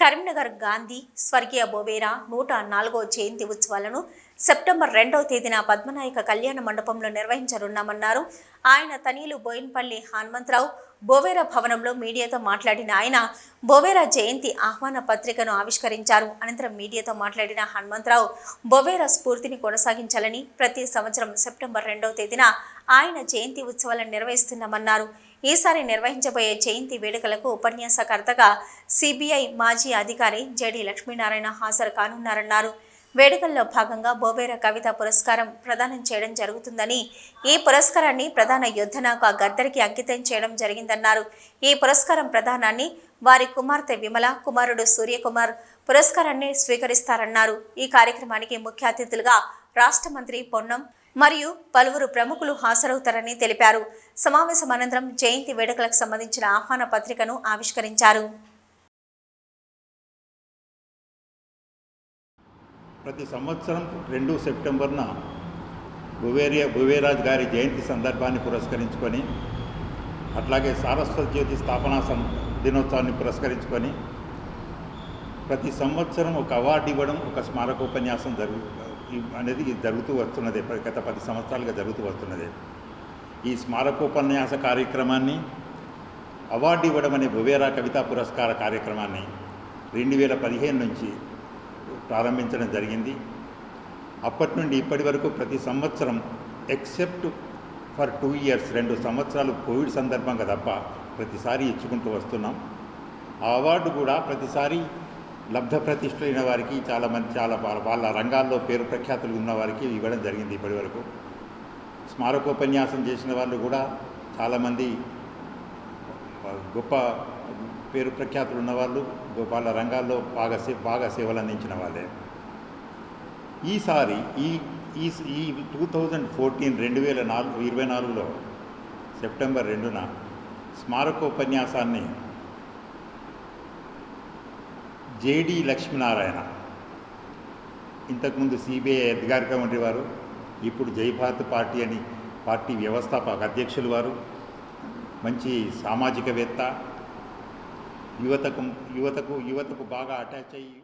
కరీంనగర్ గాంధీ స్వర్గీయ బొవేరా నూట నాలుగో జయంతి ఉత్సవాలను సెప్టెంబర్ రెండవ తేదీన పద్మనాయక కళ్యాణ మండపంలో నిర్వహించనున్నామన్నారు. ఆయన తనీలు బోయిన్పల్లి హనుమంతరావు బోవేరా భవనంలో మీడియాతో మాట్లాడిన ఆయన బోవేరా జయంతి ఆహ్వాన పత్రికను ఆవిష్కరించారు. అనంతరం మీడియాతో మాట్లాడిన హనుమంతరావు బొవేరా స్ఫూర్తిని కొనసాగించాలని ప్రతి సంవత్సరం సెప్టెంబర్ రెండవ తేదీన ఆయన జయంతి ఉత్సవాలను నిర్వహిస్తున్నామన్నారు. ఈసారి నిర్వహించబోయే జయంతి వేడుకలకు ఉపన్యాసకర్తగా సిబిఐ మాజీ అధికారి జెడి లక్ష్మీనారాయణ హాజరు కానున్నారన్నారు. వేడుకల్లో భాగంగా బోబేర కవిత పురస్కారం ప్రదానం చేయడం జరుగుతుందని ఈ పురస్కారాన్ని ప్రధాన యుద్ధనాక గద్దరికి అంకితం చేయడం జరిగిందన్నారు. ఈ పురస్కారం ప్రధానాన్ని వారి కుమార్తె విమల కుమారుడు సూర్యకుమార్ పురస్కారాన్ని స్వీకరిస్తారన్నారు. ఈ కార్యక్రమానికి ముఖ్య అతిథులుగా రాష్ట్ర మంత్రి పొన్నం మరియు పలువురు ప్రముఖులు హాజరవుతారని తెలిపారు. సమావేశం అనంతరం జయంతి వేడుకలకు సంబంధించిన ఆహ్వాన పత్రికను ఆవిష్కరించారు. ప్రతి సంవత్సరం రెండు సెప్టెంబర్న భువేరియా భువేరాజ్ గారి జయంతి సందర్భాన్ని పురస్కరించుకొని అట్లాగే సారస్వత జ్యోతి స్థాపనా సం దినోత్సవాన్ని పురస్కరించుకొని ప్రతి సంవత్సరం ఒక అవార్డు ఇవ్వడం ఒక స్మారకోపన్యాసం జరుగు జరుగుతుంది అనేది జరుగుతూ వస్తున్నదే గత పది సంవత్సరాలుగా జరుగుతూ వస్తున్నదే. ఈ స్మారకోపన్యాస కార్యక్రమాన్ని అవార్డు ఇవ్వడం అనే భువేరా కవితా పురస్కార కార్యక్రమాన్ని రెండు వేల పదిహేను నుంచి ప్రారంభించడం జరిగింది. అప్పటి నుండి ఇప్పటి వరకు ప్రతి సంవత్సరం ఎక్సెప్ట్ ఫర్ టూ ఇయర్స్ రెండు సంవత్సరాలు కోవిడ్ సందర్భంగా తప్ప ప్రతిసారి ఇచ్చుకుంటూ వస్తున్నాం. ఆ అవార్డు కూడా ప్రతిసారి లబ్ధ ప్రతిష్ఠులైన వారికి చాలామంది చాలా వాళ్ళ- రంగాల్లో పేరు ప్రఖ్యాతులు ఉన్న వారికి ఇవ్వడం జరిగింది ఇప్పటి వరకు. స్మారకోపన్యాసం చేసిన వాళ్ళు కూడా చాలామంది గొప్ప పేరు ప్రఖ్యాతులు ఉన్నవాళ్ళు వాళ్ళ రంగాల్లో బాగా సే బాగా సేవలు అందించిన వాళ్ళే. ఈసారి ఈ ఈ ఈ టూ థౌజండ్ ఫోర్టీన్ రెండు వేల నాలుగు ఇరవై నాలుగులో సెప్టెంబర్ రెండున స్మారకోపన్యాసాన్ని జేడి లక్ష్మీనారాయణ. ఇంతకుముందు సిబిఐ అధికారిగా ఉండేవారు ఇప్పుడు జయభారత్ పార్టీ అని పార్టీ వ్యవస్థాపక అధ్యక్షులు వారు మంచి సామాజికవేత్త యువతకు యువతకు యువతకు బాగా అటాచ్ అయ్యి